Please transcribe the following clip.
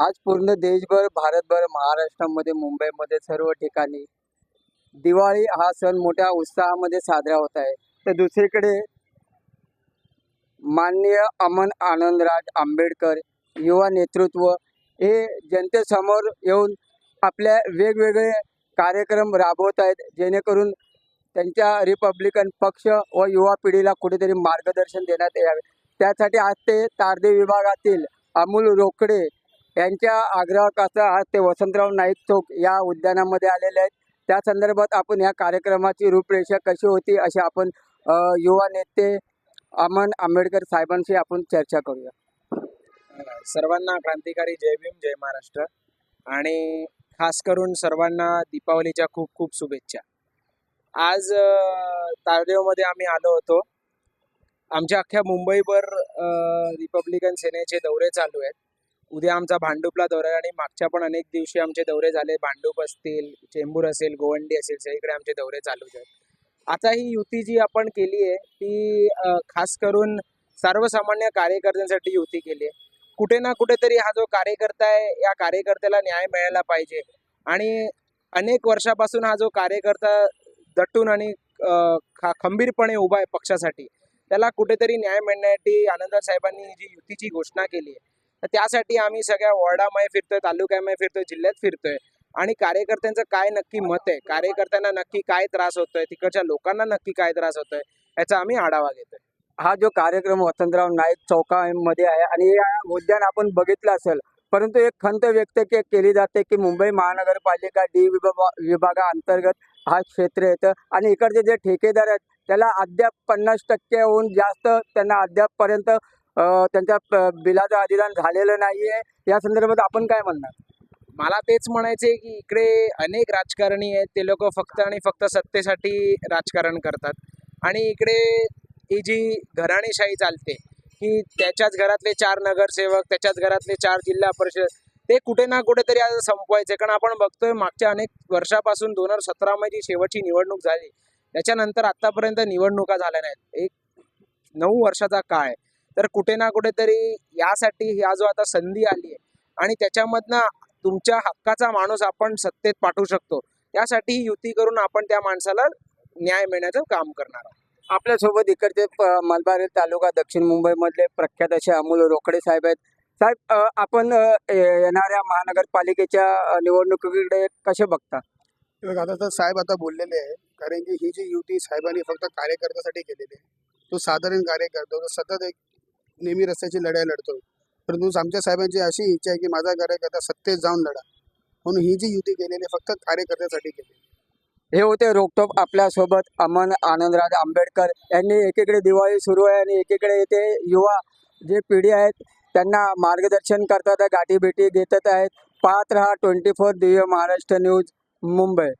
आज पूर्ण देशभर भारतभर महाराष्ट्रामध्ये मुंबईमध्ये सर्व ठिकाणी दिवाळी हा सण मोठ्या उत्साहामध्ये साजरा होत आहे. तर दुसरीकडे माननीय अमन आनंदराज आंबेडकर युवा नेतृत्व हे जनतेसमोर येऊन आपल्या वेगवेगळे कार्यक्रम राबवत आहेत जेणेकरून त्यांच्या रिपब्लिकन पक्ष व युवा पिढीला कुठेतरी मार्गदर्शन देण्यात यावे. त्यासाठी आज ते तारदे विभागातील अमोल रोकडे यांच्या आग्रहाकरता आज ते वसंतराव नाईक चौक या उद्यानामध्ये आलेले आहेत. त्या संदर्भात आपण या कार्यक्रमाची रूपरेषा कशी होती अशी आपण युवा नेते अमन आंबेडकर साहेबांशी आपण चर्चा करूया. सर्वांना क्रांतिकारी जय भीम जय महाराष्ट्र. आणि खास करून सर्वांना दीपावलीच्या खूप खूप शुभेच्छा. आज अं, तारदेवमध्ये आम्ही आलो होतो. आमच्या अख्ख्या मुंबईभर रिपब्लिकन सेनेचे दौरे चालू आहेत. उद्या आमचा भांडूपला दौरा आहे आणि मागच्या पण अनेक दिवशी आमचे दौरे झाले. भांडूप असतील चेंबूर असेल गोवंडी असेल सगळीकडे आमचे दौरे चालूच आहेत आता ही युती जी आपण केली आहे ती खास करून सर्वसामान्य कार्यकर्त्यांसाठी युती केली आहे. कुठे ना कुठेतरी हा जो कार्यकर्ता आहे या कार्यकर्त्याला न्याय मिळायला पाहिजे. आणि अनेक वर्षापासून हा जो कार्यकर्ता दटून आणि खा खंबीरपणे उभा आहे पक्षासाठी त्याला कुठेतरी न्याय मिळण्यासाठी आनंदराव साहेबांनी जी युतीची घोषणा केली आहे तर त्यासाठी आम्ही सगळ्या वॉर्डामध्ये फिरतोय तालुक्यामध्ये फिरतोय जिल्ह्यात फिरतोय. आणि कार्यकर्त्यांचं काय नक्की मत आहे? कार्यकर्त्यांना नक्की काय त्रास होतोय? तिकडच्या लोकांना नक्की काय त्रास होतोय? याचा आम्ही आढावा घेतोय. हा जो कार्यक्रम वसंतराव नाईक चौकामध्ये आहे आणि या उद्यान आपण बघितलं असेल परंतु एक खंत व्यक्त के केली जाते की मुंबई महानगरपालिका डी विभागा विभागाअंतर्गत हा क्षेत्र येतं. आणि इकडचे जे ठेकेदार आहेत त्याला अद्याप पन्नास टक्क्याहून जास्त त्यांना अद्यापपर्यंत त्यांच्या बिलाचं अधिदान झालेलं नाही आहे या संदर्भात आपण काय म्हणणार? मला तेच म्हणायचे की इकडे अनेक राजकारणी आहेत. ते लोक फक्त आणि फक्त सत्तेसाठी राजकारण करतात. आणि इकडे ही जी घराणेशाही चालते की त्याच्याच घरातले चार नगरसेवक त्याच्याच घरातले चार जिल्हा परिषद ते कुठे ना कुठेतरी आज संपवायचे. कारण आपण बघतोय मागच्या अनेक वर्षापासून दोन हजार सतरामध्ये जी शेवटची निवडणूक झाली त्याच्यानंतर आतापर्यंत निवडणुका झाल्या नाहीत. एक नऊ वर्षाचा काळ आहे. तर कुठे ना कुठेतरी यासाठी हा जो आता संधी आली आहे आणि त्याच्यामधनं तुमच्या हक्काचा माणूस आपण सत्तेत पाठवू शकतो. त्यासाठी ही युती करून आपण त्या माणसाला न्याय मिळण्याचं काम करणार आहोत. आपल्यासोबत इकडचे मलबार तालुका दक्षिण मुंबईमधले प्रख्यात असे अमोल रोकडे साहेब आहेत. साहेब आपण येणाऱ्या महानगरपालिकेच्या निवडणुकीकडे कसे बघता? बघा, आता तर साहेब आता बोललेले आहे कारण की ही जी युती साहेबांनी फक्त कार्यकर्त्यासाठी केलेली आहे तो साधारण कार्यकर्ता सतत एक नेहमी रस्त्याची लढाई लढतो. परंतु आमच्या साहेबांची अशी इच्छा आहे की माझा कार्यकर्ता सत्तेत जाऊन लढा. म्हणून ही जी युती केलेली फक्त कार्यकर्त्यासाठी केली हे होते रोकटोक आपल्यासोबत अमन आनंदराज आंबेडकर. यांनी एकीकडे दिवाळी सुरू आहे आणि एकीकडे येथे युवा जे पिढी आहेत त्यांना मार्गदर्शन करतात गाठीभेटी घेतात आहेत. पाहत हा twenty four Divya Maharashtra news Mumbai.